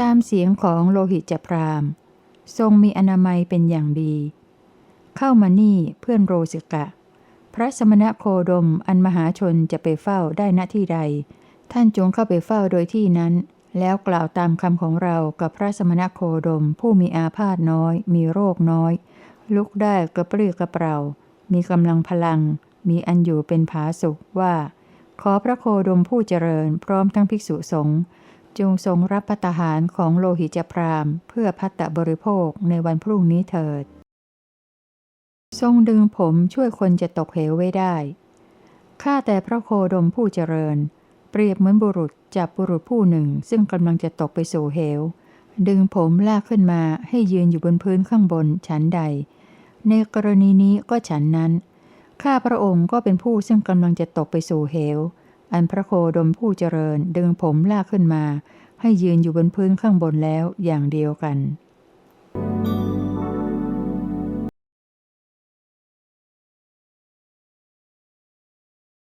ตามเสียงของโลหิตจพราม ทรงมีอนามัยเป็นอย่างดี เข้ามานี่เพื่อนโรสิกะ พระสมณะโคดมอันมหาชนจะไปเฝ้าได้ณที่ใด ท่านจงเข้าไปเฝ้าโดยที่นั้น แล้วกล่าวตามคำของเรากับพระสมณะโคดม ผู้มีอาพาธน้อย มีโรคน้อย ลุกได้กระปรี้กระเปร่า มีกำลังพลัง มีอันอยู่เป็นผาสุกว่า ขอพระโคดมผู้เจริญพร้อมทั้งภิกษุสงฆ์ จงทรงรับพัตหารของโลหิตจพรามเพื่อพัตตบริโภคในวันพรุ่งนี้เถิด ทรงดึงผมช่วยคนจะตกเหวไว้ได้ ข้าแต่พระโคดมผู้เจริญ เปรียบเหมือนบุรุษจับบุรุษผู้หนึ่งซึ่งกำลังจะตกไปสู่เหว ดึงผมลากขึ้นมาให้ยืนอยู่บนพื้นข้างบนฉันใด ในกรณีนี้ก็ฉันนั้น ข้าพระองค์ก็เป็นผู้ซึ่งกำลังจะตกไปสู่เหว อันพระโคดมผู้เจริญดึงผมลากขึ้นมา ให้ยืนอยู่บนพื้นข้างบนแล้วอย่างเดียวกัน